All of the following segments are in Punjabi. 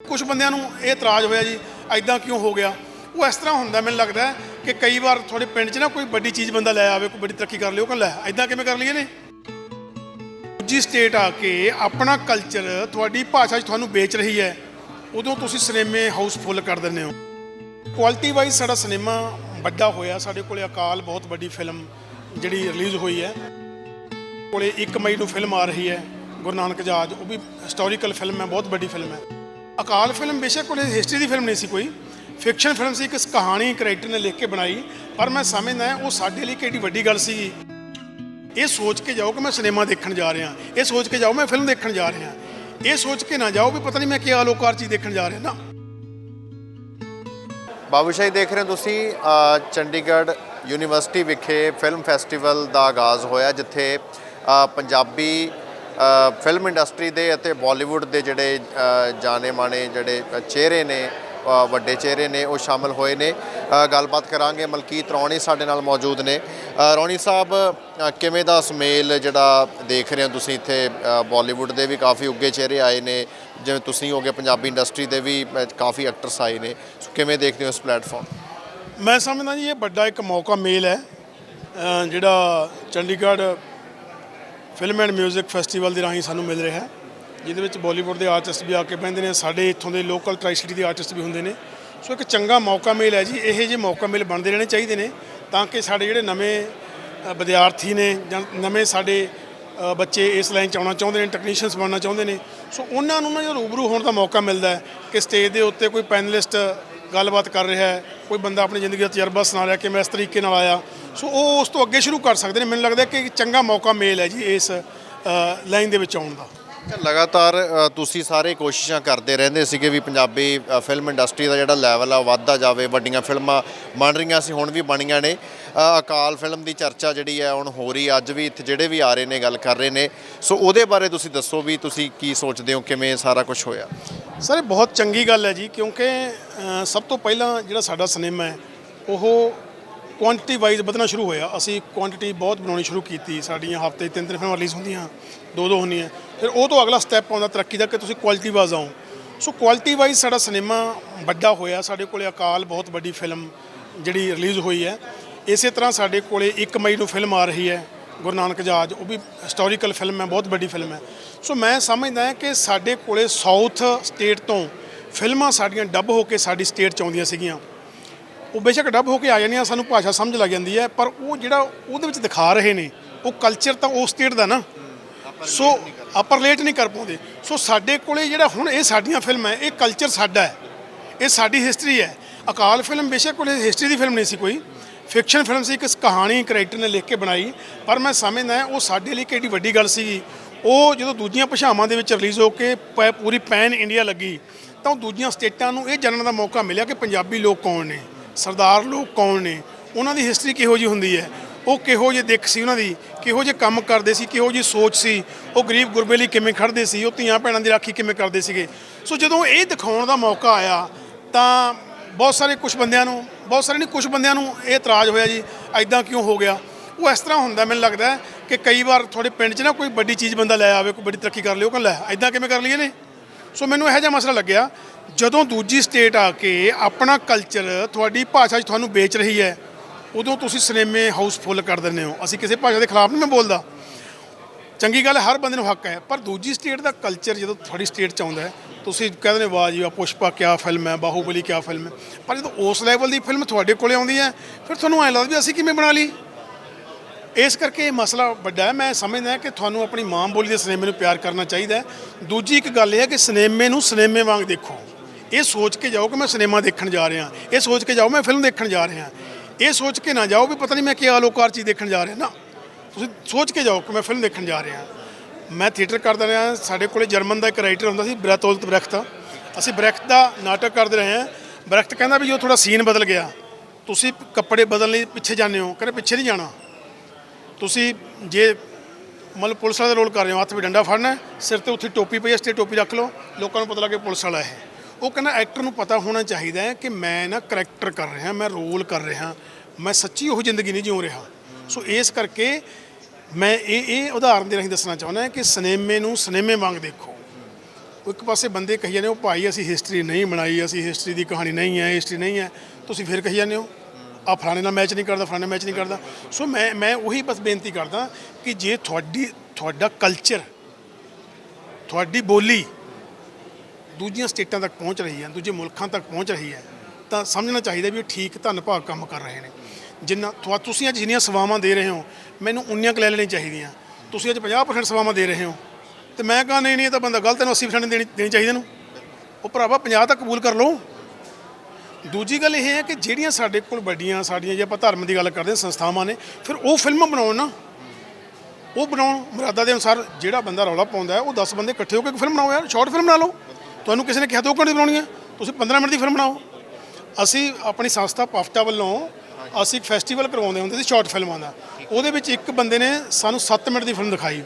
ਕੁਝ ਬੰਦਿਆਂ ਨੂੰ ਇਹ ਇਤਰਾਜ਼ ਹੋਇਆ ਜੀ ਐਦਾਂ ਕਿਉਂ ਹੋ ਗਿਆ? ਉਹ ਇਸ ਤਰ੍ਹਾਂ ਹੁੰਦਾ, ਮੈਨੂੰ ਲੱਗਦਾ ਕਿ ਕਈ ਵਾਰ ਤੁਹਾਡੇ ਪਿੰਡ 'ਚ ਨਾ ਕੋਈ ਵੱਡੀ ਚੀਜ਼ ਬੰਦਾ ਲੈ ਆਵੇ, ਕੋਈ ਵੱਡੀ ਤਰੱਕੀ ਕਰ ਲਿਓ ਕਹਿੰਦਾ, ਲੈ ਐਦਾਂ ਕਿਵੇਂ ਕਰ ਲਈਏ ਨੇ ਦੂਜੀ ਸਟੇਟ ਆ ਕੇ ਆਪਣਾ ਕਲਚਰ ਤੁਹਾਡੀ ਭਾਸ਼ਾ 'ਚ ਤੁਹਾਨੂੰ ਵੇਚ ਰਹੀ ਹੈ, ਉਦੋਂ ਤੁਸੀਂ ਸਿਨੇਮੇ ਹਾਊਸਫੁੱਲ ਕਰ ਦਿੰਦੇ ਹੋ। ਕੁਆਲਿਟੀ ਵਾਈਜ਼ ਸਾਡਾ ਸਿਨੇਮਾ ਵੱਡਾ ਹੋਇਆ, ਸਾਡੇ ਕੋਲੇ ਅਕਾਲ ਬਹੁਤ ਵੱਡੀ ਫਿਲਮ ਜਿਹੜੀ ਰਿਲੀਜ਼ ਹੋਈ ਹੈ, ਕੋਲੇ 1 ਮਈ ਨੂੰ ਫਿਲਮ ਆ ਰਹੀ ਹੈ, ਗੁਰੂ ਨਾਨਕ ਜਹਾਜ਼ ਉਹ ਵੀ ਹਿਸਟੋਰੀਕਲ ਫਿਲਮ ਹੈ, ਬਹੁਤ ਵੱਡੀ ਫਿਲਮ ਹੈ। ਅਕਾਲ ਫਿਲਮ ਬੇਸ਼ੱਕ ਕੋਲੇ ਹਿਸਟਰੀ ਦੀ ਫਿਲਮ ਨਹੀਂ ਸੀ ਕੋਈ। ਫਿਕਸ਼ਨ ਫਿਲਮ ਸੀ, ਇੱਕ ਕਹਾਣੀ ਕ੍ਰਿਏਟਰ ਨੇ ਲਿਖ ਕੇ ਬਣਾਈ, ਪਰ ਮੈਂ ਸਮਝਦਾ ਉਹ ਸਾਡੇ ਲਈ ਕਿਹੜੀ ਵੱਡੀ ਗੱਲ ਸੀ ਇਹ ਸੋਚ ਕੇ ਜਾਓ ਕਿ ਮੈਂ ਸਿਨੇਮਾ ਦੇਖਣ ਜਾ ਰਿਹਾ। ਇਹ ਸੋਚ ਕੇ ਜਾਓ ਮੈਂ ਫਿਲਮ ਦੇਖਣ ਜਾ ਰਿਹਾ। ਇਹ ਸੋਚ ਕੇ ਨਾ ਜਾਓ ਵੀ ਪਤਾ ਨਹੀਂ ਮੈਂ ਕੀ ਅਲੋਕਾਰ ਚੀਜ਼ ਦੇਖਣ ਜਾ ਰਿਹਾ। ਨਾ। ਬਾਬੂਸ਼ਾਹੀ ਦੇਖ ਰਹੇ ਹੋ ਤੁਸੀਂ ਚੰਡੀਗੜ੍ਹ ਯੂਨੀਵਰਸਿਟੀ ਵਿਖੇ ਫਿਲਮ ਫੈਸਟੀਵਲ ਦਾ ਆਗਾਜ਼ ਹੋਇਆ, ਜਿੱਥੇ ਪੰਜਾਬੀ ਫਿਲਮ ਇੰਡਸਟਰੀ ਦੇ ਅਤੇ ਬਾਲੀਵੁੱਡ ਦੇ ਜਿਹੜੇ ਜਾਣੇ ਮਾਣੇ ਜਿਹੜੇ ਚਿਹਰੇ ਨੇ ਅ, ਵੱਡੇ ਚਿਹਰੇ ਨੇ ਉਹ ਸ਼ਾਮਲ ਹੋਏ ਨੇ। ਗੱਲਬਾਤ ਕਰਾਂਗੇ। ਮਲਕੀਤ ਰੌਣੀ ਸਾਡੇ ਨਾਲ ਮੌਜੂਦ ਨੇ। ਅ, ਰੌਣੀ ਸਾਹਿਬ ਕਿਵੇਂ ਦਾ ਸਮੇਲ ਜਿਹੜਾ ਦੇਖ ਰਹੇ ਹੋ ਤੁਸੀਂ ਇੱਥੇ ਅ, ਬਾਲੀਵੁੱਡ ਦੇ ਵੀ ਕਾਫੀ ਉੱਗੇ ਚਿਹਰੇ ਆਏ ਨੇ ਜਿਵੇਂ ਤੁਸੀਂ ਹੋਗੇ ਪੰਜਾਬੀ ਇੰਡਸਟਰੀ ਦੇ ਵੀ ਕਾਫੀ ਐਕਟਰਸ ਆਏ ਨੇ। ਸੋ ਕਿਵੇਂ ਦੇਖਦੇ ਹੋ ਇਸ ਪਲੇਟਫਾਰਮ ਮੈਂ ਸਮਝਦਾ ਜੀ ਇਹ ਵੱਡਾ ਇੱਕ ਮੌਕਾ ਮੇਲ ਹੈ। ਜਿਹੜਾ ਚੰਡੀਗੜ੍ਹ ਫਿਲਮ ਐਂਡ 뮤직 ਫੈਸਟੀਵਲ ਦੇ ਰਾਹੀਂ ਸਾਨੂੰ ਮਿਲ ਰਿਹਾ ਹੈ, ਜਿਹਦੇ ਵਿੱਚ ਬਾਲੀਵੁੱਡ ਦੇ ਆਰਟਿਸਟ ਵੀ ਆ ਕੇ ਬਹਿੰਦੇ ਨੇ, ਸਾਡੇ ਇੱਥੋਂ ਦੇ ਲੋਕਲ ਟ੍ਰਾਈ ਸਿਟੀ ਦੇ ਆਰਟਿਸਟ ਵੀ ਹੁੰਦੇ ਨੇ। ਸੋ ਇੱਕ ਚੰਗਾ ਮੌਕਾ ਮਿਲ ਹੈ ਜੀ, ਇਹੋ ਜਿਹੇ ਮੌਕਾ ਮਿਲ ਬਣਦੇ ਰਹਿਣੇ ਚਾਹੀਦੇ ਨੇ, ਤਾਂ ਕਿ ਸਾਡੇ ਜਿਹੜੇ ਨਵੇਂ ਵਿਦਿਆਰਥੀ ਨੇ ਜਾਂ ਨਵੇਂ ਸਾਡੇ ਬੱਚੇ ਇਸ ਲਾਈਨ 'ਚ ਆਉਣਾ ਚਾਹੁੰਦੇ ਨੇ ਟੈਕਨੀਸ਼ੀਅਨਸ ਬਣਨਾ ਚਾਹੁੰਦੇ ਨੇ। ਸੋ ਉਹਨਾਂ ਨੂੰ ਨਾ ਜਦੋਂ ਰੂਬਰੂ ਹੋਣ ਦਾ ਮੌਕਾ ਮਿਲਦਾ ਹੈ, ਕਿ ਸਟੇਜ ਦੇ ਉੱਤੇ ਕੋਈ ਪੈਨਲਿਸਟ ਗੱਲਬਾਤ ਕਰ ਰਿਹਾ ਹੈ, ਕੋਈ ਬੰਦਾ ਆਪਣੀ ਜ਼ਿੰਦਗੀ ਦਾ ਤਜਰਬਾ ਸੁਣਾ ਰਿਹਾ ਕਿ ਮੈਂ ਇਸ ਤਰੀਕੇ ਨਾਲ ਆਇਆ। ਸੋ ਉਹ ਉਸ ਤੋਂ ਅੱਗੇ ਸ਼ੁਰੂ ਕਰ ਸਕਦੇ ਨੇ। ਮੈਨੂੰ ਲੱਗਦਾ ਕਿ ਚੰਗਾ ਮੌਕਾ ਮੇਲ ਹੈ ਜੀ ਇਸ ਲਾਈਨ ਦੇ ਵਿੱਚ ਆਉਣ ਦਾ। ਲਗਾਤਾਰ ਤੁਸੀਂ ਸਾਰੇ ਕੋਸ਼ਿਸ਼ਾਂ ਕਰਦੇ ਰਹਿੰਦੇ ਸੀਗੇ ਵੀ ਪੰਜਾਬੀ ਫਿਲਮ ਇੰਡਸਟਰੀ ਦਾ ਜਿਹੜਾ ਲੈਵਲ ਆ ਉਹ ਵੱਧਦਾ ਜਾਵੇ। ਵੱਡੀਆਂ ਫਿਲਮਾਂ ਬਣ ਰਹੀਆਂ ਸੀ, ਹੁਣ ਵੀ ਬਣੀਆਂ ਨੇ। ਅਕਾਲ ਫਿਲਮ ਦੀ ਚਰਚਾ ਜਿਹੜੀ ਹੈ ਹੁਣ ਹੋ ਰਹੀ ਅੱਜ ਵੀ ਇੱਥੇ ਜਿਹੜੇ ਵੀ ਆ ਰਹੇ ਨੇ, ਗੱਲ ਕਰ ਰਹੇ ਨੇ। ਸੋ ਉਹਦੇ ਬਾਰੇ ਤੁਸੀਂ ਦੱਸੋ ਵੀ ਤੁਸੀਂ ਕੀ ਸੋਚਦੇ ਹੋ, ਕਿਵੇਂ ਸਾਰਾ ਕੁਝ ਹੋਇਆ? ਸਰ, ਇਹ ਬਹੁਤ ਚੰਗੀ ਗੱਲ ਹੈ ਜੀ, ਕਿਉਂਕਿ ਸਭ ਤੋਂ ਪਹਿਲਾਂ ਜਿਹੜਾ ਸਾਡਾ ਸਿਨੇਮਾ ਹੈ, ਉਹ ਕੁਆਂਟੀਟੀ ਵਾਈਜ਼ ਵਧਣਾ ਸ਼ੁਰੂ ਹੋਇਆ। ਅਸੀਂ ਕੁਆਂਟੀਟੀ ਬਹੁਤ ਬਣਾਉਣੀ ਸ਼ੁਰੂ ਕੀਤੀ। ਸਾਡੀਆਂ ਹਫ਼ਤੇ ਤਿੰਨ ਤਿੰਨ ਫਿਲਮਾਂ ਰਿਲੀਜ਼ ਹੁੰਦੀਆਂ, ਦੋ ਦੋ ਹੁੰਦੀਆਂ। ਫਿਰ ਉਹ ਤੋਂ ਅਗਲਾ ਸਟੈਪ ਆਉਂਦਾ ਤਰੱਕੀ ਦਾ ਕਿ ਤੁਸੀਂ ਕੁਆਲਿਟੀ ਵਾਈਜ਼ ਆਓ ਸੋ ਕੁਆਲਿਟੀ ਵਾਈਜ਼ ਸਾਡਾ ਸਿਨੇਮਾ ਵੱਡਾ ਹੋਇਆ। ਸਾਡੇ ਕੋਲੇ ਅਕਾਲ ਬਹੁਤ ਵੱਡੀ ਫਿਲਮ ਜਿਹੜੀ ਰਿਲੀਜ਼ ਹੋਈ ਹੈ। ਇਸੇ ਤਰ੍ਹਾਂ ਸਾਡੇ ਕੋਲੇ 1 ਮਈ ਨੂੰ ਫਿਲਮ ਆ ਰਹੀ ਹੈ, ਗੁਰੂ ਨਾਨਕ ਜਹਾਜ਼, ਉਹ ਵੀ ਹਿਸਟੋਰੀਕਲ ਫਿਲਮ ਹੈ, ਬਹੁਤ ਵੱਡੀ ਫਿਲਮ ਹੈ। ਸੋ ਮੈਂ ਸਮਝਦਾ ਹਾਂ ਕਿ ਸਾਡੇ ਕੋਲੇ ਸਾਊਥ ਸਟੇਟ ਤੋਂ ਫਿਲਮਾਂ ਸਾਡੀਆਂ ਡੱਬ ਹੋ ਕੇ ਸਾਡੀ ਸਟੇਟ ਚ ਆਉਂਦੀਆਂ ਸੀਗੀਆਂ। ਉਹ ਬੇਸ਼ੱਕ ਡੱਬ ਹੋ ਕੇ ਆ ਜਾਂਦੀਆਂ, ਸਾਨੂੰ ਭਾਸ਼ਾ ਸਮਝ ਲੱਗ ਜਾਂਦੀ ਹੈ, ਪਰ ਉਹ ਜਿਹੜਾ ਉਹਦੇ ਵਿੱਚ ਦਿਖਾ ਰਹੇ ਨੇ, ਉਹ ਕਲਚਰ ਤਾਂ ਉਸ ਸਟੇਟ ਦਾ ਨਾ। ਸੋ ਆਪਾਂ ਰਿਲੇਟ ਨਹੀਂ ਕਰ ਪਾਉਂਦੇ। ਸੋ ਸਾਡੇ ਕੋਲੇ ਜਿਹੜਾ ਹੁਣ ਇਹ ਸਾਡੀਆਂ ਫਿਲਮਾਂ ਹੈ, ਇਹ ਕਲਚਰ ਸਾਡਾ ਹੈ। ਇਹ ਸਾਡੀ ਹਿਸਟਰੀ ਹੈ। ਅਕਾਲ ਫਿਲਮ ਬੇਸ਼ੱਕ ਕੋਲੇ ਹਿਸਟਰੀ ਦੀ ਫਿਲਮ ਨਹੀਂ ਸੀ ਕੋਈ। ਫਿਕਸ਼ਨ ਫਿਲਮ ਸੀ, ਇੱਕ ਕਹਾਣੀ ਕ੍ਰਿਏਟਰ ਨੇ ਲਿਖ ਕੇ ਬਣਾਈ, ਪਰ ਮੈਂ ਸਮਝਦਾ ਉਹ ਸਾਡੇ ਲਈ ਕਿਹੜੀ ਵੱਡੀ ਗੱਲ ਸੀਗੀ। ਉਹ ਜਦੋਂ ਦੂਜੀਆਂ ਭਾਸ਼ਾਵਾਂ ਦੇ ਵਿੱਚ ਰਿਲੀਜ਼ ਹੋ ਕੇ ਪੈ- ਪੂਰੀ ਪੈਨ ਇੰਡੀਆ ਲੱਗੀ, ਤਾਂ ਉਹ ਦੂਜੀਆਂ ਸਟੇਟਾਂ ਨੂੰ ਇਹ ਜਾਣਨ ਦਾ ਮੌਕਾ ਮਿਲਿਆ ਕਿ ਪੰਜਾਬੀ ਲੋਕ ਕੌਣ ਨੇ, ਸਰਦਾਰ ਲੋਕ ਕੌਣ ਨੇ, ਉਹਨਾਂ ਦੀ ਹਿਸਟਰੀ ਕਿਹੋ ਜੀ ਹੁੰਦੀ ਹੈ, ਉਹ ਕਿਹੋ ਜਿਹੇ ਦਿੱਖ ਸੀ ਉਹਨਾਂ ਦੀ, ਕਿਹੋ ਜਿਹੇ ਕੰਮ ਕਰਦੇ ਸੀ, ਕਿਹੋ ਜਿਹੀ ਸੋਚ ਸੀ, ਉਹ ਗਰੀਬ ਗੁਰਬੇ ਲਈ ਕਿਵੇਂ ਖੜਦੇ ਸੀ, ਉਹ ਧੀਆਂ ਭੈਣਾਂ ਦੀ ਰਾਖੀ ਕਿਵੇਂ ਕਰਦੇ ਸੀਗੇ। ਸੋ ਜਦੋਂ ਇਹ ਦਿਖਾਉਣ ਦਾ ਮੌਕਾ ਆਇਆ, ਤਾਂ ਬਹੁਤ ਸਾਰੇ ਕੁਝ ਬੰਦਿਆਂ ਨੂੰ, ਬਹੁਤ ਸਾਰੇ ਨਹੀਂ ਕੁਝ ਬੰਦਿਆਂ ਨੂੰ ਇਹ ਇਤਰਾਜ਼ ਹੋਇਆ ਜੀ ਐਦਾਂ ਕਿਉਂ ਹੋ ਗਿਆ? ਉਹ ਇਸ ਤਰ੍ਹਾਂ ਹੁੰਦਾ, ਮੈਨੂੰ ਲੱਗਦਾ ਕਿ ਕਈ ਵਾਰ ਤੁਹਾਡੇ ਪਿੰਡ 'ਚ ਨਾ ਕੋਈ ਵੱਡੀ ਚੀਜ਼ ਬੰਦਾ ਲੈ ਆਵੇ, ਕੋਈ ਵੱਡੀ ਤਰੱਕੀ ਕਰ ਲਿਓ ਕਹਿੰਦਾ, ਲੈ ਐਦਾਂ ਕਿਵੇਂ ਕਰ ਲਈਏ ਨੇ ਸੋ ਮੈਨੂੰ ਇਹੋ ਜਿਹਾ ਮਸਲਾ ਲੱਗਿਆ, ਜਦੋਂ ਦੂਜੀ ਸਟੇਟ ਆ ਕੇ ਆਪਣਾ ਕਲਚਰ ਤੁਹਾਡੀ ਭਾਸ਼ਾ 'ਚ ਤੁਹਾਨੂੰ ਵੇਚ ਰਹੀ ਹੈ, ਉਦੋਂ ਤੁਸੀਂ ਸਿਨੇਮੇ ਹਾਊਸਫੁੱਲ ਕਰ ਦਿੰਦੇ ਹੋ। ਅਸੀਂ ਕਿਸੇ ਭਾਸ਼ਾ ਦੇ ਖਿਲਾਫ ਨਹੀਂ ਮੈਂ ਬੋਲਦਾ। ਚੰਗੀ ਗੱਲ, ਹਰ ਬੰਦੇ ਨੂੰ ਹੱਕ ਹੈ, ਪਰ ਦੂਜੀ ਸਟੇਟ ਦਾ ਕਲਚਰ ਜਦੋਂ ਤੁਹਾਡੀ ਸਟੇਟ 'ਚ ਆਉਂਦਾ ਹੈ ਤੁਸੀਂ ਕਹਿੰਦੇ ਨੇ, ਵਾਹ ਜੀ, ਵਾਹ, ਪੁਸ਼ਪਾ, ਕਿਆ ਫਿਲਮ ਹੈ, ਬਾਹੂਬਲੀ ਕਿਆ ਫਿਲਮ ਹੈ। ਪਰ ਜਦੋਂ ਉਸ ਲੈਵਲ ਦੀ ਫਿਲਮ ਤੁਹਾਡੇ ਕੋਲੇ ਆਉਂਦੀ ਹੈ, ਫਿਰ ਤੁਹਾਨੂੰ ਐਂ ਲੱਗਦਾ ਵੀ ਅਸੀਂ ਕਿਵੇਂ ਬਣਾ ਲਈ? ਇਸ ਕਰਕੇ ਇਹ ਮਸਲਾ ਵੱਡਾ ਹੈ। ਮੈਂ ਸਮਝਦਾ ਕਿ ਤੁਹਾਨੂੰ ਆਪਣੀ ਮਾਂ ਬੋਲੀ ਦੇ ਸਿਨੇਮੇ ਨੂੰ ਪਿਆਰ ਕਰਨਾ ਚਾਹੀਦਾ ਹੈ। ਦੂਜੀ ਇੱਕ ਗੱਲ ਇਹ ਹੈ ਕਿ ਸਿਨੇਮੇ ਨੂੰ ਸਿਨੇਮੇ ਵਾਂਗ ਦੇਖੋ। ਇਹ ਸੋਚ ਕੇ ਜਾਓ ਕਿ ਮੈਂ ਸਿਨੇਮਾ ਦੇਖਣ ਜਾ ਰਿਹਾ ਇਹ ਸੋਚ ਕੇ ਜਾਓ ਮੈਂ ਫਿਲਮ ਦੇਖਣ ਜਾ ਰਿਹਾ ਇਹ ਸੋਚ ਕੇ ਨਾ ਜਾਓ ਵੀ ਪਤਾ ਨਹੀਂ ਮੈਂ ਕੀ ਅਲੋਕਾਰ ਚੀਜ਼ ਦੇਖਣ ਜਾ ਰਿਹਾ। ਨਾ, ਤੁਸੀਂ ਸੋਚ ਕੇ ਜਾਓ ਕਿ ਮੈਂ ਫਿਲਮ ਦੇਖਣ ਜਾ ਰਿਹਾ ਮੈਂ ਥੀਏਟਰ ਕਰਦਾ ਰਿਹਾ, ਸਾਡੇ ਕੋਲੇ ਜਰਮਨ ਦਾ ਇੱਕ ਰਾਈਟਰ ਹੁੰਦਾ ਸੀ ਬ੍ਰੈਤੋਲਤ ਬ੍ਰੈਖਟ ਅਸੀਂ ਬ੍ਰੈਖਟ ਦਾ ਨਾਟਕ ਕਰਦੇ ਰਹੇ ਹਾਂ। ਬ੍ਰੈਖਟ ਕਹਿੰਦਾ ਵੀ ਜੋ ਥੋੜਾ ਸੀਨ ਬਦਲ ਗਿਆ। ਤੁਸੀਂ ਕੱਪੜੇ ਬਦਲਣ ਲਈ ਪਿੱਛੇ ਜਾਂਦੇ ਹੋ। ਕਹਿੰਦੇ ਪਿੱਛੇ ਨਹੀਂ ਜਾਣਾ। ਤੁਸੀਂ ਜੇ ਮਤਲਬ ਪੁਲਿਸ ਵਾਲਾ ਰੋਲ ਕਰ ਰਹੇ ਹੋ, ਹੱਥ ਵਿੱਚ ਡੰਡਾ ਫੜਨਾ ਸਿਰ ਤੇ ਉੱਥੇ ਟੋਪੀ ਪਈ ਹੈ ਸਟੇ ਟੋਪੀ ਰੱਖ ਲਓ। ਲੋਕਾਂ ਨੂੰ ਪਤਾ ਲੱਗੇ ਪੁਲਿਸ ਵਾਲਾ ਹੈ। ਉਹ ਕਹਿੰਦਾ ਐਕਟਰ ਨੂੰ ਪਤਾ ਹੋਣਾ ਚਾਹੀਦਾ ਹੈ ਕਿ ਮੈਂ ਨਾ ਕਰੈਕਟਰ ਕਰ ਰਿਹਾ, ਮੈਂ ਰੋਲ ਕਰ ਰਿਹਾ। ਮੈਂ ਸੱਚੀ ਉਹ ਜ਼ਿੰਦਗੀ ਨਹੀਂ ਜਿਉ ਰਿਹਾ। ਸੋ ਇਸ ਕਰਕੇ ਮੈਂ ਇਹ ਇਹ ਉਦਾਹਰਨ ਦੇ ਰਾਹੀਂ ਦੱਸਣਾ ਚਾਹੁੰਦਾ ਕਿ ਸਿਨੇਮੇ ਨੂੰ ਸਿਨੇਮੇ ਵਾਂਗ ਦੇਖੋ। ਇੱਕ ਪਾਸੇ ਬੰਦੇ ਕਹੀ ਜਾਂਦੇ ਉਹ ਭਾਈ, ਅਸੀਂ ਹਿਸਟਰੀ ਨਹੀਂ ਬਣਾਈ, ਅਸੀਂ ਹਿਸਟਰੀ ਦੀ ਕਹਾਣੀ ਨਹੀਂ ਹੈ ਹਿਸਟਰੀ ਨਹੀਂ ਹੈ। ਤੁਸੀਂ ਫਿਰ ਕਹੀ ਜਾਂਦੇ ਹੋ ਆ ਫਲਾਣੇ ਨਾਲ ਮੈਚ ਨਹੀਂ ਕਰਦਾ, ਫਲਾਣੇ ਮੈਚ ਨਹੀਂ ਕਰਦਾ। ਸੋ ਮੈਂ ਮੈਂ ਉਹੀ ਬਸ ਬੇਨਤੀ ਕਰਦਾ ਕਿ ਜੇ ਤੁਹਾਡੀ ਤੁਹਾਡਾ ਕਲਚਰ ਤੁਹਾਡੀ ਬੋਲੀ ਦੂਜੀਆਂ ਸਟੇਟਾਂ ਤੱਕ ਪਹੁੰਚ ਰਹੀ ਹੈ, ਦੂਜੇ ਮੁਲਕਾਂ ਤੱਕ ਪਹੁੰਚ ਰਹੀ ਹੈ, ਤਾਂ ਸਮਝਣਾ ਚਾਹੀਦਾ ਵੀ ਉਹ ਠੀਕ ਧੰਨ ਭਾਗ ਕੰਮ ਕਰ ਰਹੇ ਨੇ। ਜਿੰਨਾ ਤੁਹਾ- ਤੁਸੀਂ ਅੱਜ ਜਿੰਨੀਆਂ ਸੇਵਾਵਾਂ ਦੇ ਰਹੇ ਹੋ ਮੈਨੂੰ ਉਨੀਆਂ ਕੁ ਲੈ ਲੈਣੀਆਂ ਚਾਹੀਦੀਆਂ। ਤੁਸੀਂ ਅੱਜ 50% ਸੇਵਾਵਾਂ ਦੇ ਰਹੇ ਹੋ। ਤੇ ਮੈਂ ਕਹਾਂ, ਨਹੀਂ ਨਹੀਂ, ਇਹ ਤਾਂ ਬੰਦਾ ਗਲਤ ਹੈ, ਇਹਨੂੰ 80% ਦੇਣੀ ਦੇਣੀ ਚਾਹੀਦੀ ਨੂੰ ਉਹ ਭਰਾਵਾ 50 ਤਾਂ ਕਬੂਲ ਕਰ ਲਓ। ਦੂਜੀ ਗੱਲ ਇਹ ਹੈ ਕਿ ਜਿਹੜੀਆਂ ਸਾਡੇ ਕੋਲ ਵੱਡੀਆਂ, ਸਾਡੀਆਂ ਜੇ ਆਪਾਂ ਧਰਮ ਦੀ ਗੱਲ ਕਰਦੇ ਹਾਂ, ਸੰਸਥਾਵਾਂ ਨੇ, ਫਿਰ ਉਹ ਫਿਲਮਾਂ ਬਣਾਉਣ ਨਾ। ਉਹ ਬਣਾਉਣ, ਮੁਰਾਦਾ ਦੇ ਅਨੁਸਾਰ ਜਿਹੜਾ ਬੰਦਾ ਰੌਲਾ ਪਾਉਂਦਾ ਉਹ 10 ਬੰਦੇ ਇਕੱਠੇ ਹੋ ਕੇ ਇੱਕ ਫਿਲਮ ਬਣਾਓ ਯਾਰ, ਸ਼ਾਰਟ ਫਿਲਮ ਬਣਾ ਲਓ। ਤੁਹਾਨੂੰ ਕਿਸੇ ਨੇ ਕਿਹਾ ਦੋ ਘੰਟੇ ਦੀ ਬਣਾਉਣੀ ਹੈ, ਤੁਸੀਂ 15 ਮਿੰਟ ਦੀ ਫਿਲਮ ਬਣਾਓ। ਅਸੀਂ ਆਪਣੀ ਸੰਸਥਾ ਪਾਫਟਾ ਵੱਲੋਂ, ਅਸੀਂ ਇੱਕ ਫੈਸਟੀਵਲ ਕਰਵਾਉਂਦੇ ਹੁੰਦੇ ਸੀ ਸ਼ਾਰਟ ਫਿਲਮਾਂ ਦਾ। ਉਹਦੇ ਵਿੱਚ ਇੱਕ ਬੰਦੇ ਨੇ ਸਾਨੂੰ 7 ਮਿੰਟ ਦੀ ਫਿਲਮ ਦਿਖਾਈ।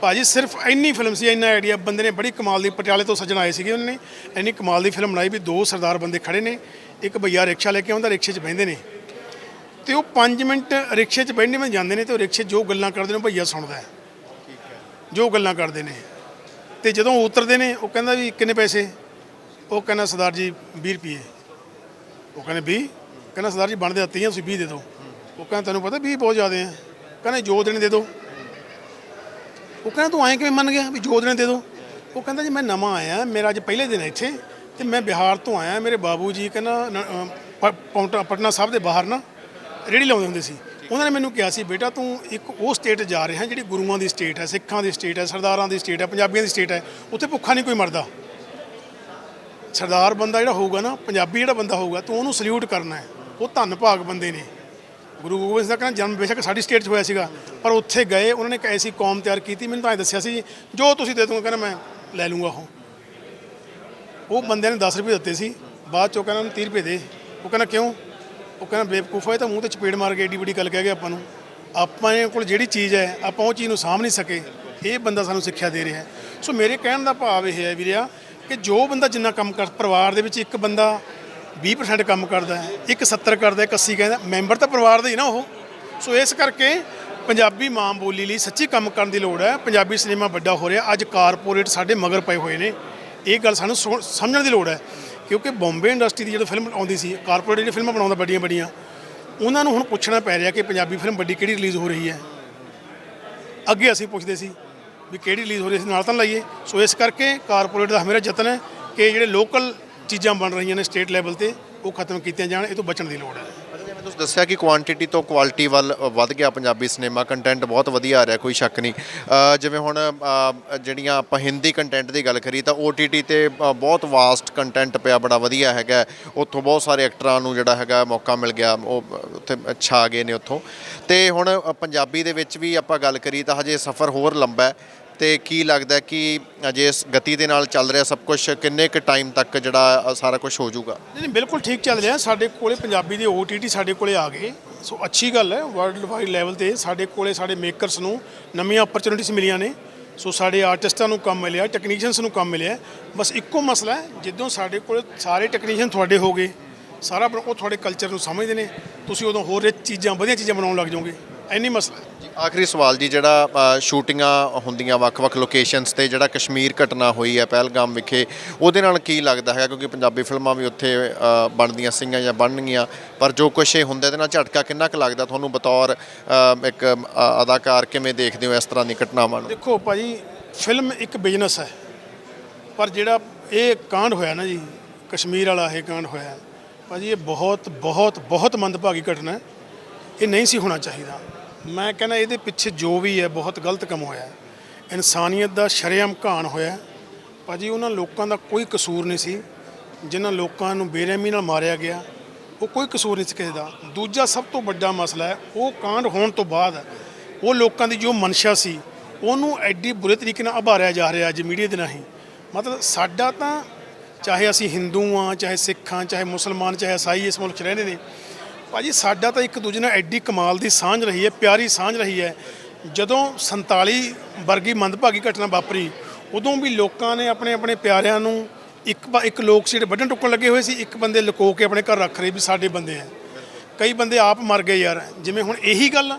ਭਾਜੀ ਸਿਰਫ ਇੰਨੀ ਫਿਲਮ ਸੀ, ਇੰਨਾ ਆਈਡੀਆ ਬੰਦੇ ਨੇ ਬੜੀ ਕਮਾਲ ਦੀ ਪਟਿਆਲੇ ਤੋਂ ਸੱਜਣ ਆਏ ਸੀਗੇ ਉਹਨਾਂ ਨੇ। ਇੰਨੀ ਕਮਾਲ ਦੀ ਫਿਲਮ ਬਣਾਈ ਵੀ ਦੋ ਸਰਦਾਰ ਬੰਦੇ ਖੜੇ ਨੇ, ਇੱਕ ਭਈਆ ਰਿਕਸ਼ਾ ਲੈ ਕੇ ਆਉਂਦਾ, ਰਿਕਸ਼ੇ 'ਚ ਬਹਿੰਦੇ ਨੇ। ਤੇ ਉਹ 5 ਮਿੰਟ ਰਿਕਸ਼ੇ 'ਚ ਬੈਠਣੇ ਵਿੱਚ ਜਾਂਦੇ ਨੇ ਤੇ ਉਹ ਰਿਕਸ਼ੇ ਜੋ ਗੱਲਾਂ ਕਰਦੇ ਨੇ, ਉਹ ਭਈਆ ਸੁਣਦਾ ਹੈ। ਜੋ ਗੱਲਾਂ ਕਰਦੇ ਨੇ। ਤੇ ਜਦੋਂ ਉਤਰਦੇ ਨੇ, ਉਹ ਕਹਿੰਦਾ ਵੀ ਕਿੰਨੇ ਪੈਸੇ? ਉਹ ਕਹਿੰਦਾ, ਸਰਦਾਰ ਜੀ 20 ਰੁਪਏ। ਉਹ ਕਹਿੰਦੇ 20 ਕਹਿੰਦਾ, ਸਰਦਾਰ ਜੀ ਬਣਦੇ ਦਿੱਤੇ ਆ ਤੁਸੀਂ 20 ਦੇ ਦਿਓ। ਉਹ ਕਹਿੰਦਾ, ਤੈਨੂੰ ਪਤਾ ਵੀ ਬਹੁਤ ਜ਼ਿਆਦੇ ਆ। ਕਹਿੰਦਾ ਜੋ ਦੇਣੇ ਦੇ ਦਿਓ ਉਹ ਕਹਿੰਦਾ, ਤੂੰ ਐਂ ਕਿਵੇਂ ਮੰਨ ਗਿਆ ਵੀ ਜੋ ਦੇਣੇ ਦੇ ਦਿਓ ਉਹ ਕਹਿੰਦਾ, ਜੀ, ਮੈਂ ਨਵਾਂ ਆਇਆ, ਮੇਰਾ ਅੱਜ ਪਹਿਲੇ ਦਿਨ ਹੈ ਇੱਥੇ ਤੇ ਮੈਂ ਬਿਹਾਰ ਤੋਂ ਆਇਆ, ਮੇਰੇ ਬਾਬੂ ਜੀ ਕਹਿੰਦਾ ਪੌਂਟਾ, ਪਟਨਾ ਸਾਹਿਬ ਦੇ ਬਾਹਰ ਨਾ, ਰੇੜੀ ਲਾਉਂਦੇ ਹੁੰਦੇ ਸੀ। ਉਹਨਾਂ ਨੇ ਮੈਨੂੰ ਕਿਹਾ ਸੀ, ਬੇਟਾ, ਤੂੰ ਇੱਕ ਉਹ ਸਟੇਟ ਜਾ ਰਿਹਾ ਜਿਹੜੀ ਗੁਰੂਆਂ ਦੀ ਸਟੇਟ ਹੈ, ਸਿੱਖਾਂ ਦੀ ਸਟੇਟ ਹੈ, ਸਰਦਾਰਾਂ ਦੀ ਸਟੇਟ ਹੈ, ਪੰਜਾਬੀਆਂ ਦੀ ਸਟੇਟ ਹੈ, ਉੱਥੇ ਭੁੱਖਾ ਨਹੀਂ ਕੋਈ ਮਰਦਾ। ਸਰਦਾਰ ਬੰਦਾ ਜਿਹੜਾ ਹੋਊਗਾ ਨਾ, ਪੰਜਾਬੀ ਜਿਹੜਾ ਬੰਦਾ ਹੋਊਗਾ, ਤੂੰ ਉਹਨੂੰ ਸਲੂਟ ਕਰਨਾ ਹੈ। ਉਹ ਧੰਨ ਭਾਗ ਬੰਦੇ ਨੇ। ਗੁਰੂ ਗੋਬਿੰਦ ਸਿੰਘ ਦਾ ਕਹਿੰਦਾ ਜਨਮ ਬੇਸ਼ੱਕ ਸਾਡੀ ਸਟੇਟ 'ਚ ਹੋਇਆ ਸੀਗਾ, ਪਰ ਉੱਥੇ ਗਏ, ਉਹਨਾਂ ਨੇ ਇੱਕ ਐਸੀ ਕੌਮ ਤਿਆਰ ਕੀਤੀ, ਮੈਨੂੰ ਤਾਂ ਐ ਦੱਸਿਆ ਸੀ, ਜੋ ਤੁਸੀਂ ਦੇ ਦੋਗੇ, ਕਹਿੰਦਾ ਮੈਂ ਲੈ ਲੂੰਗਾ ਉਹ। ਉਹ ਬੰਦੇ ਨੇ 10 ਰੁਪਏ ਦਿੱਤੇ ਸੀ, ਬਾਅਦ ਚੋਂ ਕਹਿੰਦਾ ਉਹਨੂੰ 30 ਰੁਪਏ ਦੇ। ਉਹ ਕਹਿੰਦਾ ਕਿਉਂ? ਉਹ ਕਹਿੰਦਾ ਬੇਵਕੂਫ ਹੈ ਤਾਂ ਮੂੰਹ ਤੇ ਚਪੇੜ ਮਾਰ ਕੇ ਏਡੀ ਵੱਡੀ ਗੱਲ ਕਹਿ ਗਿਆ ਆਪਾਂ ਨੂੰ। ਆਪਾਂ ਕੋਲ ਜਿਹੜੀ ਚੀਜ਼ ਹੈ, ਆਪਾਂ ਉਹ ਚੀਜ਼ ਨੂੰ ਸਾਂਭ ਨਹੀਂ ਸਕੇ। ਇਹ ਬੰਦਾ ਸਾਨੂੰ ਸਿੱਖਿਆ ਦੇ ਰਿਹਾ ਸੋ ਮੇਰੇ ਕਹਿਣ ਦਾ ਭਾਵ ਇਹ ਹੈ ਵੀਰਿਆ, ਕਿ ਜੋ ਬੰਦਾ ਜਿੰਨਾ ਕੰਮ ਕਰ, ਪਰਿਵਾਰ ਦੇ ਵਿੱਚ ਇੱਕ ਬੰਦਾ 20% ਕੰਮ ਕਰਦਾ ਹੈ, ਇੱਕ 70 ਕਰਦਾ ਇੱਕ 80 ਕਹਿੰਦਾ, ਮੈਂਬਰ ਤਾਂ ਪਰਿਵਾਰ ਦਾ ਹੀ ਨਾ ਉਹ। ਸੋ ਇਸ ਕਰਕੇ ਪੰਜਾਬੀ ਮਾਂ ਬੋਲੀ ਲਈ ਸੱਚੀ ਕੰਮ ਕਰਨ ਦੀ ਲੋੜ ਹੈ। ਪੰਜਾਬੀ ਸਿਨੇਮਾ ਵੱਡਾ ਹੋ ਰਿਹਾ, ਅੱਜ ਕਾਰਪੋਰੇਟ ਸਾਡੇ ਮਗਰ ਪਏ ਹੋਏ ਨੇ। ਇਹ ਗੱਲ ਸਾਨੂੰ ਸੋ- ਸਮਝਣ ਦੀ ਲੋੜ ਹੈ, ਕਿਉਂਕਿ ਬੰਬੇ ਇੰਡਸਟਰੀ ਦੀ ਜਦੋਂ ਫਿਲਮ ਆਉਂਦੀ ਸੀ, ਕਾਰਪੋਰੇਟ ਜਿਹੜੀ ਫਿਲਮਾਂ ਬਣਾਉਂਦਾ ਵੱਡੀਆਂ ਵੱਡੀਆਂ, ਉਹਨਾਂ ਨੂੰ ਹੁਣ ਪੁੱਛਣਾ ਪੈ ਰਿਹਾ ਕਿ ਪੰਜਾਬੀ ਫਿਲਮ ਵੱਡੀ ਕਿਹੜੀ ਰਿਲੀਜ਼ ਹੋ ਰਹੀ ਹੈ। ਅੱਗੇ ਅਸੀਂ ਪੁੱਛਦੇ ਸੀ ਵੀ ਕਿਹੜੀ ਰਿਲੀਜ਼ ਹੋ ਰਹੀ ਸੀ ਨਾਲ ਤਾਂ ਲਾਈਏ। ਸੋ ਇਸ ਕਰਕੇ ਕਾਰਪੋਰੇਟ ਦਾ ਮੇਰਾ ਯਤਨ ਹੈ ਕਿ ਜਿਹੜੇ ਲੋਕਲ ਚੀਜ਼ਾਂ ਬਣ ਰਹੀਆਂ ਨੇ ਸਟੇਟ ਲੈਵਲ ਤੇ, ਉਹ ਖਤਮ ਕੀਤੀਆਂ ਜਾਣ, ਇਹ ਤੋਂ ਬਚਣ ਦੀ ਲੋੜ ਹੈ। ਤੁਸੀਂ ਦੱਸਿਆ ਕਿ ਕੁਆਂਟੀਟੀ ਤੋਂ ਕੁਆਲਿਟੀ ਵੱਲ ਵੱਧ ਗਿਆ ਪੰਜਾਬੀ ਸਿਨੇਮਾ ਕੰਟੈਂਟ ਬਹੁਤ ਵਧੀਆ ਆ ਰਿਹਾ, ਕੋਈ ਸ਼ੱਕ ਨਹੀਂ। ਜਿਵੇਂ ਹੁਣ ਜਿਹੜੀਆਂ ਆਪਾਂ ਹਿੰਦੀ ਕੰਟੈਂਟ ਦੀ ਗੱਲ ਕਰੀ ਤਾਂ OTT ਤੇ ਬਹੁਤ ਵਾਸਟ ਕੰਟੈਂਟ ਪਿਆ, ਬੜਾ ਵਧੀਆ ਹੈਗਾ। ਉੱਥੋਂ ਬਹੁਤ ਸਾਰੇ ਐਕਟਰਾਂ ਨੂੰ ਜਿਹੜਾ ਹੈਗਾ ਮੌਕਾ ਮਿਲ ਗਿਆ, ਉਹ ਉੱਥੇ ਛਾ ਗਏ ਨੇ ਉੱਥੋਂ। ਤੇ ਹੁਣ ਪੰਜਾਬੀ ਦੇ ਵਿੱਚ ਵੀ ਆਪਾਂ ਗੱਲ ਕਰੀ ਤਾਂ ਹਜੇ ਸਫ਼ਰ ਹੋਰ ਲੰਬਾ ਹੈ। ਤੇ ਕੀ ਲੱਗਦਾ ਕਿ ਅਜੇ ਇਸ ਗਤੀ ਦੇ ਨਾਲ ਚੱਲ ਰਿਹਾ ਸਭ ਕੁਝ ਕਿੰਨੇ ਕੁ ਟਾਈਮ ਤੱਕ ਜਿਹੜਾ ਸਾਰਾ ਕੁਝ ਹੋ ਜਾਊਗਾ? ਨਹੀਂ ਨਹੀਂ, ਬਿਲਕੁਲ ਠੀਕ ਚੱਲ ਰਿਹਾ। ਸਾਡੇ ਕੋਲੇ ਪੰਜਾਬੀ ਦੇ OTT ਸਾਡੇ ਕੋਲੇ ਆ ਗਏ। ਸੋ ਅੱਛੀ ਗੱਲ ਹੈ ਵਰਲਡ ਵਾਈਡ ਲੈਵਲ ਤੇ ਸਾਡੇ ਕੋਲੇ ਸਾਡੇ ਮੇਕਰਸ ਨੂੰ ਨਵੀਆਂ ਓਪਰਚੁਨਿਟੀਆਂ ਮਿਲੀਆਂ ਨੇ। ਸੋ ਸਾਡੇ ਆਰਟਿਸਟਾਂ ਨੂੰ ਕੰਮ ਮਿਲਿਆ ਟੈਕਨੀਸ਼ੀਅਨਸ ਨੂੰ ਕੰਮ ਮਿਲਿਆ। ਬਸ ਇੱਕੋ ਮਸਲਾ ਹੈ, ਜਦੋਂ ਸਾਡੇ ਕੋਲ ਸਾਰੇ ਟੈਕਨੀਸ਼ੀਅਨ ਤੁਹਾਡੇ ਹੋ ਗਏ, ਸਾਰਾ ਉਹ ਤੁਹਾਡੇ ਕਲਚਰ ਨੂੰ ਸਮਝਦੇ ਨੇ। ਤੁਸੀਂ ਉਦੋਂ ਹੋਰ ਰਿਚ ਚੀਜ਼ਾਂ, ਵਧੀਆ ਚੀਜ਼ਾਂ ਬਣਾਉਣ ਲੱਗ ਜਾਓਗੇ। ਐਨੀ ਮਸਲਾ ਹੈ। ਆਖਰੀ ਸਵਾਲ ਜੀ ਜਿਹੜਾ ਸ਼ੂਟਿੰਗਾਂ ਹੁੰਦੀਆਂ ਵੱਖ-ਵੱਖ ਲੋਕੇਸ਼ਨਸ ਤੇ ਜਿਹੜਾ ਕਸ਼ਮੀਰ ਘਟਨਾ ਹੋਈ ਹੈ ਪਹਿਲਗਾਮ ਵਿਖੇ ਉਹਦੇ ਨਾਲ ਕੀ ਲੱਗਦਾ ਹੈ ਕਿਉਂਕਿ ਪੰਜਾਬੀ ਫਿਲਮਾਂ ਵੀ ਉੱਥੇ ਬਣਦੀਆਂ ਸੀਗੀਆਂ ਜਾਂ ਬਣਨਗੀਆਂ ਪਰ ਜੋ ਕੁਛ ਇਹ ਹੁੰਦਾ ਇਹਦੇ ਨਾਲ ਝਟਕਾ ਕਿੰਨਾ ਕੁ ਲੱਗਦਾ? ਤੁਹਾਨੂੰ ਬਤੌਰ ਇੱਕ ਅਦਾਕਾਰ ਕਿਵੇਂ ਦੇਖਦੇ ਹੋ ਇਸ ਤਰ੍ਹਾਂ ਦੀ ਘਟਨਾਵਾਂ ਨੂੰ? ਦੇਖੋ ਭਾਜੀ ਫਿਲਮ ਇੱਕ ਬਿਜ਼ਨਸ ਹੈ। ਪਰ ਜਿਹੜਾ ਇਹ ਕਾਂਡ ਹੋਇਆ ਨਾ ਜੀ ਕਸ਼ਮੀਰ ਵਾਲਾ ਇਹ ਕਾਂਡ ਹੋਇਆ ਭਾਜੀ ਇਹ ਬਹੁਤ ਬਹੁਤ ਬਹੁਤ ਮੰਦਭਾਗੀ ਘਟਨਾ ਹੈ। ਇਹ ਨਹੀਂ ਸੀ ਹੋਣਾ ਚਾਹੀਦਾ। ਮੈਂ ਕਹਿੰਦਾ ਇਹਦੇ ਪਿੱਛੇ ਜੋ ਵੀ ਹੈ, ਬਹੁਤ ਗਲਤ ਕੰਮ ਹੋਇਆ ਇਨਸਾਨੀਅਤ ਦਾ ਸ਼ਰੇਆਮ ਘਾਣ ਹੋਇਆ ਭਾਜੀ, ਉਹਨਾਂ ਲੋਕਾਂ ਦਾ ਕੋਈ ਕਸੂਰ ਨਹੀਂ ਸੀ। ਜਿਨ੍ਹਾਂ ਲੋਕਾਂ ਨੂੰ ਬੇਰਹਿਮੀ ਨਾਲ ਮਾਰਿਆ ਗਿਆ, ਉਹ ਕੋਈ ਕਸੂਰ ਨਹੀਂ ਸੀ ਕਿਸੇ ਦਾ। ਦੂਜਾ ਸਭ ਤੋਂ ਵੱਡਾ ਮਸਲਾ ਹੈ, ਉਹ ਕਾਂਡ ਹੋਣ ਤੋਂ ਬਾਅਦ ਉਹ ਲੋਕਾਂ ਦੀ ਜੋ ਮਨਸ਼ਾ ਸੀ, ਉਹਨੂੰ ਐਡੀ ਬੁਰੇ ਤਰੀਕੇ ਨਾਲ ਉਭਾਰਿਆ ਜਾ ਰਿਹਾ ਅੱਜ ਮੀਡੀਆ ਦੇ ਰਾਹੀਂ। ਮਤਲਬ ਸਾਡਾ ਤਾਂ ਚਾਹੇ ਅਸੀਂ ਹਿੰਦੂ ਆ ਚਾਹੇ ਸਿੱਖ ਹਾਂ, ਚਾਹੇ ਮੁਸਲਮਾਨ, ਚਾਹੇ ਈਸਾਈ ਇਸ ਮੁਲਕ 'ਚ ਰਹਿੰਦੇ ਨੇ ਭਾਜੀ, ਸਾਡਾ ਤਾਂ ਇੱਕ ਦੂਜੇ ਨਾਲ ਐਡੀ ਕਮਾਲ ਦੀ ਸਾਂਝ ਰਹੀ ਹੈ, ਪਿਆਰੀ ਸਾਂਝ ਰਹੀ ਹੈ। ਜਦੋਂ 47 ਵਰਗੀ ਮੰਦਭਾਗੀ ਘਟਨਾ ਵਾਪਰੀ, ਉਦੋਂ ਵੀ ਲੋਕਾਂ ਨੇ ਆਪਣੇ ਆਪਣੇ ਪਿਆਰਿਆਂ ਨੂੰ ਇੱਕ ਇੱਕ ਲੋਕ ਸੀ ਜਿਹੜੇ ਵੱਢਣ ਟੁੱਕਣ ਲੱਗੇ ਹੋਏ ਸੀ, ਇੱਕ ਬੰਦੇ ਲੁਕੋ ਕੇ ਆਪਣੇ ਘਰ ਰੱਖ ਰਹੇ ਵੀ ਸਾਡੇ ਬੰਦੇ ਆ। ਕਈ ਬੰਦੇ ਆਪ ਮਰ ਗਏ ਯਾਰ, ਜਿਵੇਂ ਹੁਣ ਇਹੀ ਗੱਲ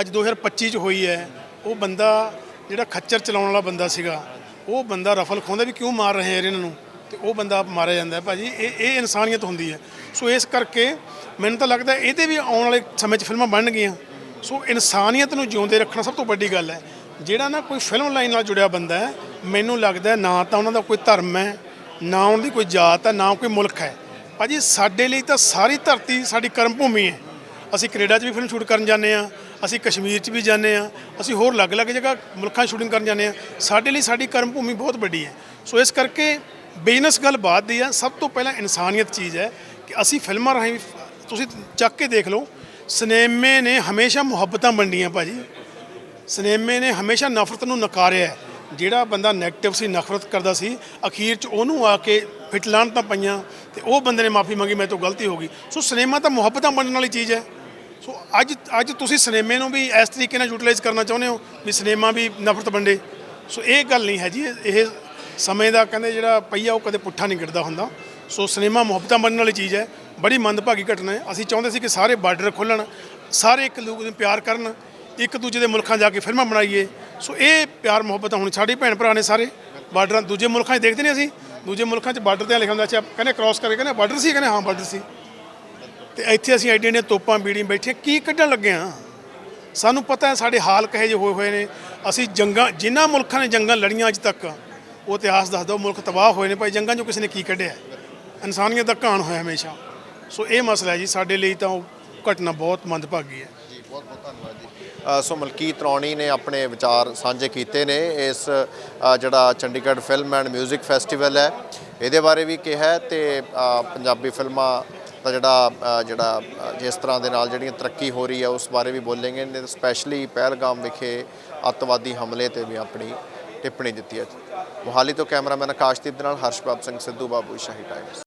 ਅੱਜ 2025 ਚ ਹੋਈ ਹੈ, ਉਹ ਬੰਦਾ ਜਿਹੜਾ ਖੱਚਰ ਚਲਾਉਣ ਵਾਲਾ ਬੰਦਾ ਸੀਗਾ, ਉਹ ਬੰਦਾ ਰਫਲ ਖਾਉਂਦਾ ਵੀ ਕਿਉਂ ਮਾਰ ਰਹੇ ਆ ਇਹਨਾਂ ਨੂੰ? ਤੇ ਉਹ ਬੰਦਾ ਮਾਰਿਆ ਜਾਂਦਾ ਹੈ। ਭਾਜੀ, ਇਹ ਇਹ ਇਨਸਾਨੀਅਤ ਹੁੰਦੀ ਹੈ। ਸੋ ਇਸ ਕਰਕੇ ਮੈਨੂੰ ਤਾਂ ਲੱਗਦਾ ਇਹਦੇ ਵੀ ਆਉਣ ਵਾਲੇ ਸਮੇਂ 'ਚ ਫਿਲਮਾਂ ਬਣ ਗਈਆਂ। ਸੋ ਇਨਸਾਨੀਅਤ ਨੂੰ ਜਿਉਂਦੇ ਰੱਖਣਾ ਸਭ ਤੋਂ ਵੱਡੀ ਗੱਲ ਹੈ। ਜਿਹੜਾ ਨਾ ਕੋਈ ਫਿਲਮ ਲਾਈਨ ਨਾਲ ਜੁੜਿਆ ਬੰਦਾ ਹੈ, ਮੈਨੂੰ ਲੱਗਦਾ ਨਾ ਤਾਂ ਉਹਨਾਂ ਦਾ ਕੋਈ ਧਰਮ ਹੈ, ਨਾ ਉਹਨਾਂ ਦੀ ਕੋਈ ਜਾਤ ਹੈ, ਨਾ ਕੋਈ ਮੁਲਕ ਹੈ। ਭਾਜੀ, ਸਾਡੇ ਲਈ ਤਾਂ ਸਾਰੀ ਧਰਤੀ ਸਾਡੀ ਕਰਮ ਭੂਮੀ ਹੈ। ਅਸੀਂ ਕੈਨੇਡਾ 'ਚ ਵੀ ਫਿਲਮ ਸ਼ੂਟ ਕਰਨ ਜਾਂਦੇ ਆ ਅਸੀਂ ਕਸ਼ਮੀਰ 'ਚ ਵੀ ਜਾਂਦੇ ਆ ਅਸੀਂ ਹੋਰ ਅਲੱਗ-ਅਲੱਗ ਜਗ੍ਹਾ ਮੁਲਕਾਂ 'ਚ ਸ਼ੂਟਿੰਗ ਕਰਨ ਜਾਂਦੇ ਆ ਸਾਡੇ ਲਈ ਸਾਡੀ ਕਰਮ ਭੂਮੀ ਬਹੁਤ ਵੱਡੀ ਹੈ। ਸੋ ਇਸ ਕਰਕੇ ਬਿਜ਼ਨਸ ਗੱਲ ਬਾਤ ਦੀ ਆ, ਸਭ ਤੋਂ ਪਹਿਲਾਂ ਇਨਸਾਨੀਅਤ ਚੀਜ਼ ਹੈ ਕਿ ਅਸੀਂ ਫਿਲਮਾਂ ਰਾਹੀਂ ਤੁਸੀਂ ਚੱਕ ਕੇ ਦੇਖ ਲਓ, ਸਿਨੇਮੇ ਨੇ ਹਮੇਸ਼ਾ ਮੁਹੱਬਤਾਂ ਵੰਡੀਆਂ ਭਾਜੀ। ਸਿਨੇਮੇ ਨੇ ਹਮੇਸ਼ਾ ਨਫ਼ਰਤ ਨੂੰ ਨਕਾਰਿਆ ਜਿਹੜਾ ਬੰਦਾ 네ਗੇਟਿਵ ਸੀ, ਨਫ਼ਰਤ ਕਰਦਾ ਸੀ, ਅਖੀਰ 'ਚ ਉਹਨੂੰ ਆ ਕੇ ਫਿਟਲਾਣ ਤਾਂ ਪਈਆਂ ਤੇ ਉਹ ਬੰਦੇ ਨੇ ਮਾਫੀ ਮੰਗੀ, ਮੇਰੇ ਤੋਂ ਗਲਤੀ ਹੋ ਗਈ। ਸੋ ਸਿਨੇਮਾ ਤਾਂ ਮੁਹੱਬਤਾਂ ਵੰਡਣ ਵਾਲੀ ਚੀਜ਼ ਹੈ। ਸੋ ਅੱਜ ਅੱਜ ਤੁਸੀਂ ਸਿਨੇਮੇ ਨੂੰ ਵੀ ਇਸ ਤਰੀਕੇ ਨਾਲ ਯੂਟਿਲਾਈਜ਼ ਕਰਨਾ ਚਾਹੁੰਦੇ ਹੋ ਵੀ ਸਿਨੇਮਾ ਵੀ ਨਫ਼ਰਤ ਵੰਡੇ। ਸੋ ਇਹ ਗੱਲ ਨਹੀਂ ਹੈ ਜੀ, ਇਹ ਸਮੇਂ ਦਾ ਕਹਿੰਦੇ ਜਿਹੜਾ ਪਈਆ ਉਹ ਕਦੇ ਪੁੱਠਾ ਨਹੀਂ ਗਿਰਦਾ ਹੁੰਦਾ। ਸੋ ਸਿਨੇਮਾ ਮੁਹੱਬਤਾਂ ਬਣਨ ਵਾਲੀ ਚੀਜ਼ ਹੈ। ਬੜੀ ਮੰਦਭਾਗੀ ਘਟਨਾ ਹੈ। ਅਸੀਂ ਚਾਹੁੰਦੇ ਸੀ ਕਿ ਸਾਰੇ ਬਾਰਡਰ ਖੋਲਣ, ਸਾਰੇ ਇੱਕ ਦੂਜੇ ਨੂੰ ਪਿਆਰ ਕਰਨ, ਇੱਕ ਦੂਜੇ ਦੇ ਮੁਲਕਾਂ ਜਾ ਕੇ ਫਿਲਮਾਂ ਬਣਾਈਏ। ਸੋ ਇਹ ਪਿਆਰ ਮੁਹੱਬਤ ਹੁਣ ਸਾਡੇ ਭੈਣ ਭਰਾ ਨੇ ਸਾਰੇ ਬਾਰਡਰਾਂ, ਦੂਜੇ ਮੁਲਕਾਂ 'ਚ ਦੇਖਦੇ ਨੇ ਅਸੀਂ। ਦੂਜੇ ਮੁਲਕਾਂ 'ਚ ਬਾਰਡਰ ਤੇ ਲਿਖਿਆ ਹੁੰਦਾ। ਅੱਛਾ, ਕਹਿੰਦੇ ਕ੍ਰਾਸ ਕਰਕੇ ਕਹਿੰਦੇ ਬਾਰਡਰ ਸੀ, ਕਹਿੰਦੇ ਹਾਂ ਬਾਰਡਰ ਸੀ। ਤੇ ਇੱਥੇ ਅਸੀਂ ਐਡੀਆਂ ਐਡੀਆਂ ਤੋਪਾਂ, ਬੀੜੀਆਂ ਬੈਠੇ ਕੀ ਕੱਢਣ ਲੱਗੇ ਆ ਸਾਨੂੰ ਪਤਾ ਹੈ ਸਾਡੇ ਹਾਲ ਕਹੇ ਜਿਹੇ ਹੋਏ ਹੋਏ ਨੇ। ਅਸੀਂ ਜੰਗਾਂ ਜਿਨ੍ਹਾਂ ਮੁਲਕਾਂ ਨੇ ਜੰਗਾਂ ਲੜੀਆਂ ਅੱਜ ਤੱਕ ਉਹ ਇਤਿਹਾਸ ਦੱਸਦਾ ਉਹ ਮੁਲਕ ਤਬਾਹ ਹੋਏ ਨੇ ਭਾਈ, ਜੰਗਾਂ 'ਚੋਂ ਕਿਸੇ ਨੇ ਕੀ ਕੱਢਿਆ? ਇਨਸਾਨੀਅਤ ਦਾ ਘਾਣ ਹੋਇਆ ਹਮੇਸ਼ਾ। ਸੋ ਇਹ ਮਸਲਾ ਹੈ ਜੀ, ਸਾਡੇ ਲਈ ਤਾਂ ਉਹ ਘਟਨਾ ਬਹੁਤ ਮੰਦਭਾਗੀ ਹੈ। ਜੀ, ਬਹੁਤ ਬਹੁਤ ਧੰਨਵਾਦ ਜੀ। ਸੋ ਮਲਕੀਤ ਰੌਣੀ ਨੇ ਆਪਣੇ ਵਿਚਾਰ ਸਾਂਝੇ ਕੀਤੇ ਨੇ। ਇਸ ਜਿਹੜਾ ਚੰਡੀਗੜ੍ਹ ਫਿਲਮ ਐਂਡ 뮤직 ਫੈਸਟੀਵਲ ਹੈ, ਇਹਦੇ ਬਾਰੇ ਵੀ ਕਿਹਾ ਤੇ ਪੰਜਾਬੀ ਫਿਲਮਾਂ ਦਾ ਜਿਹੜਾ ਜਿਹੜਾ ਜਿਸ ਤਰ੍ਹਾਂ ਦੇ ਨਾਲ ਜਿਹੜੀਆਂ ਤਰੱਕੀ ਹੋ ਰਹੀ ਹੈ, ਉਸ ਬਾਰੇ ਵੀ ਬੋਲेंगे ਨੇ। ਸਪੈਸ਼ਲੀ ਪਹਿਲਗਾਮ ਵਿਖੇ ਅੱਤਵਾਦੀ ਹਮਲੇ ਤੇ ਵੀ ਆਪਣੀ ਟਿੱਪਣੀ ਦਿੱਤੀ ਹੈ। ਮੋਹਾਲੀ ਤੋਂ ਕੈਮਰਾਮੈਨ ਆਕਾਸ਼ਦੀਪ ਦੇ ਨਾਲ ਹਰਸ਼ਬਾਬ ਸਿੰਘ ਸਿੱਧੂ ਬਾਬੂ ਸ਼ਾਹੀ ਟਾਈਮਸ